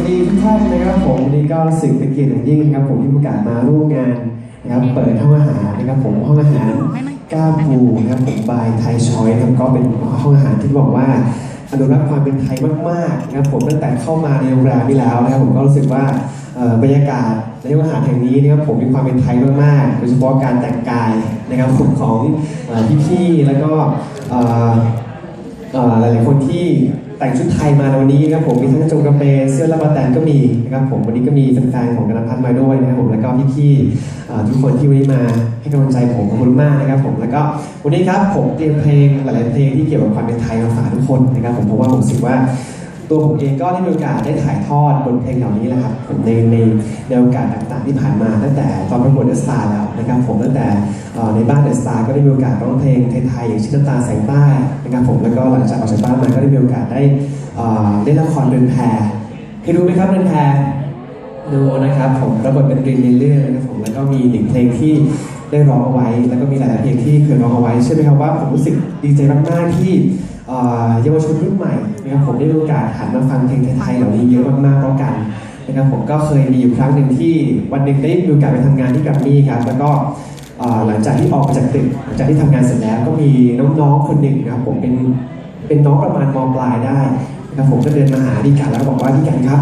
วัสดีทุกท่านนะครับผมวันนี้ก็รู้สึกเป็นเกียรติอย่างยิ่งนะครับผมที่ประกาศมาร่วมงานนะครับเปิดห้องอาหารนะครับผมห้องอาหารก้าปูนะครับผมบายไทยชอยนะครับก็เป็นห้องอาหารที่บอกว่าอนุรักษ์ความเป็นไทยมากๆนะครับผมตั้งแต่เข้ามาในโรงแรมนี้แล้วนะครับผมก็รู้สึกว่าบรรยากาศในห้องอาหารแห่งนี้นะครับผมมีความเป็นไทยมากๆโดยเฉพาะการแต่งกายนะครับผมของพี่ๆแล้วก็หลายๆคนที่ แต่งชุดไทยมาในวันนี้นะครับผมมีทั้งจงกระเบนเสื้อละบาแตนก็มีนะครับผมวันนี้ก็มีแฟนๆของกระพัฒน์มาด้วยนะครับผมแล้วก็พี่ๆทุกคนที่วันนี้มาให้กำลังใจผมขอบคุณมากนะครับผมแล้วก็วันนี้ครับผมเตรียมเพลงหลายๆเพลงที่เกี่ยวกับความเป็นไทยมาฝากทุกคนนะครับผมเพราะว่าผมรู้สึกว่า ตัวผมเองก็ได้มีโอกาสได้ถ่ายทอดบทเพลงเหล่านี้แหละครับผมในในในโอกาสต่างๆที่ผ่านมาตั้งแต่ตอนประกวดเดอะสตาร์แล้วนะครับผมตั้งแต่ในบ้านเดอะสตาร์ก็ได้มีโอกาสร้องเพลงไทยๆอย่างเช่นน้ำตาแสงใต้นะครับผมแล้วก็หลังจากออกจากบ้านมาก็ได้มีโอกาสได้เอ่อเล่นละครเดินแพรเคยดูไหมครับเดินแพรดูนะครับผมรับบทเป็นกรีนในเรื่องนะครับผมแล้วก็มีหนึ่งเพลงที่ได้ร้องเอาไว้ แล้วก็มีหลายๆเพลงที่เคยร้องเอาไว้ใช่ไหมครับว่าผมรู้สึกดีใจมากๆที่ เยาวชนรุ่นใหม่นะครับผมได้มีโอกาสหันมาฟังเพลงไทยๆเหล่านี้เยอะมากๆเพราะกันนะครับผมก็เคยมีอยู่ครั้งหนึ่งที่วันหนึ่งได้มีโอกาสไปทำงานที่กรมมี่ครับแล้วก็หลังจากที่ออกมาจากตึกหลังจากที่ทำงานเสร็จแล้วก็มีน้องๆคนหนึ่งนะครับผมเป็นเป็นน้องประมาณมปลายได้นะครับผมก็เดินมาหาพี่กันแล้วบอกว่าพี่กันครับ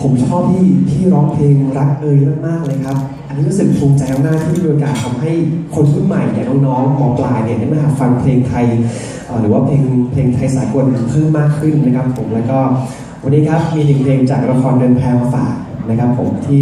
ผมชอบที่ที่ร้องเพลงรักเอ่ยมากๆเลยครับ อันนี้รู้สึกภูมิใจมากที่มีโอกาสทำให้คนรุ่นใหม่อย่างน้องๆมปลายเนี่ยได้มาฟังเพลงไทย หรือว่าเพลงเพลงไทยสากลเพิ่มมากขึ้นนะครับผมแล้วก็วันนี้ครับมีหนึ่งเพลงจากละครเดินแพรมาฝากนะครับผมที่